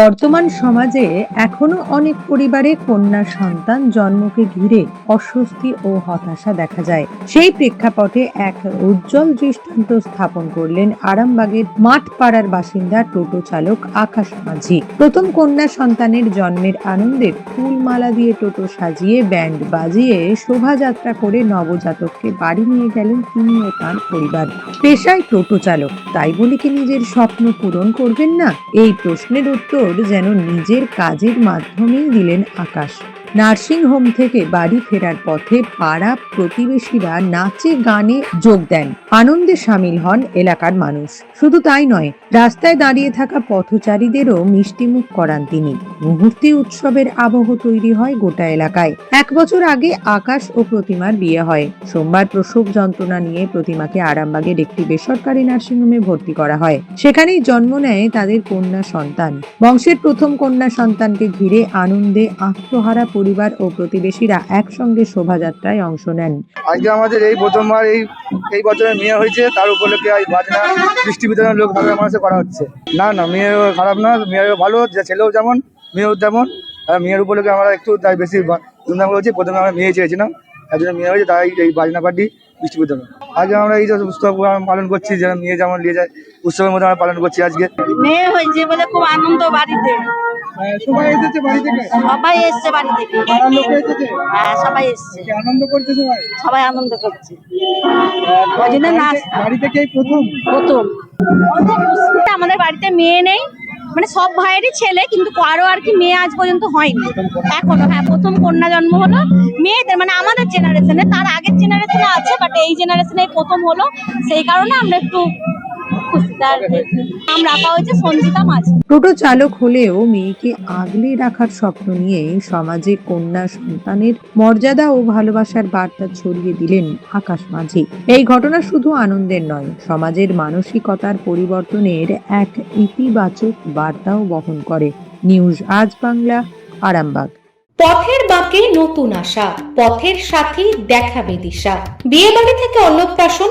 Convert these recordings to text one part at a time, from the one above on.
বর্তমান সমাজে এখনও অনেক পরিবারে কন্যা সন্তান জন্মকে ঘিরে অস্বস্তি ও হতাশা দেখা যায়। সেই প্রেক্ষাপটে এক উজ্জ্বল দৃষ্টান্ত স্থাপন করলেন আরামবাগের মাঠপাড়ার বাসিন্দা টোটো চালক আকাশ মাঝি। প্রথম কন্যা সন্তানের জন্মের আনন্দে ফুলমালা দিয়ে টোটো সাজিয়ে, ব্যান্ড বাজিয়ে শোভাযাত্রা করে নবজাতককে বাড়ি নিয়ে গেলেন তিনি ও তার পরিবার। পেশায় টোটো চালক। তাই বলে কি নিজের স্বপ্ন পূরণ করবেন না? এই প্রশ্নের উত্তর যেন নিজের কাজের মাধ্যমেই দিলেন আকাশ। নার্সিং হোম থেকে বাড়ি ফেরার পথে পাড়া প্রতিবেশীরা নাচে, গানে যোগ দেন। আনন্দে সামিল হন এলাকার মানুষ। শুধু তাই নয়, রাস্তায় দাঁড়িয়ে থাকা পথচারীদেরও মিষ্টিমুখ করান তিনি। মুহূর্তে উৎসবের আবহ তৈরি হয় গোটা এলাকায়। এক বছর আগে আকাশ ও প্রতিমার বিয়ে হয়। সোমবার প্রসব যন্ত্রণা নিয়ে প্রতিমাকে আরামবাগের একটি বেসরকারি নার্সিংহোমে ভর্তি করা হয়। সেখানেই জন্ম নেয় তাদের কন্যা সন্তান। বংশের প্রথম কন্যা সন্তানকে ঘিরে আনন্দে আত্মহারা পরিবার ও প্রতিবেশীরা একসঙ্গে শোভাযাত্রায় অংশ নেন। আজকে আমাদের এই প্রথমবার এই এই বছরে মেয়ে হয়েছে তার উপলক্ষে এই বাজনা বৃষ্টি বিতরণ লোক ভাবে মানুষে করা হচ্ছে। না না মেয়েও খারাপ না মেয়েও ভালো যে ছেলেও যেমন মেয়েও তেমন। আর মেয়ের উপলক্ষে আমরা একটু তাই বেশি ধুমধাম করেছি প্রথমে আমরা মেয়ে চেয়েছিলাম তার জন্য মেয়ে হয়েছে তাই এই বাজনা পার্টি বৃষ্টি বিতরণ। আজকে আমরা এই যে উৎসব পালন করছি যেন মেয়ে যেমন নিয়ে যায় উৎসবের মধ্যে আমরা পালন করছি আজকে। মেয়ে হয়েছে বলে খুব আনন্দ বাড়িতে। সবাই এসেছে বাড়ি থেকে সবাই এসছে বাড়ি থেকে এসেছে? হ্যাঁ সবাই এসছে। আনন্দ করছে সবাই? সবাই আনন্দ করছে। ওই জন্য নাচ বাড়ি প্রথম? প্রথম। আমাদের বাড়িতে মেয়ে নেই। মানে সব ভাইয়েরই ছেলে কিন্তু কারও আর কি মেয়ে আজ পর্যন্ত হয়নি। এখনও হ্যাঁ প্রথম কন্যা জন্ম হলো। মেয়েদের মানে আমাদের জেনারেশনে তার আগের জেনারেশনে আছে বাট এই জেনারেশনে প্রথম হলো। সেই কারণে আমরা একটু তার নাম রাখা হয়েছে সঞ্জিতা মাঝি। টোটো চালক হলেও মেয়েকে আগলে রাখার স্বপ্ন নিয়ে সমাজে কন্যা সন্তানের মর্যাদা ও ভালোবাসার বার্তা ছড়িয়ে দিলেন আকাশ মাঝি। এই ঘটনা শুধু আনন্দের নয় সমাজের মানসিকতার পরিবর্তনের এক ইতিবাচক বার্তাও বহন করে। নিউজ আজ বাংলা আরামবাগ। পথের বাঁকে নতুন আশা পথের সাথী দেখাবে দিশা বিয়ে বাড়ি থেকে অন্নপ্রাশন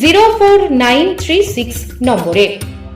zero four nine three six নম্বরে।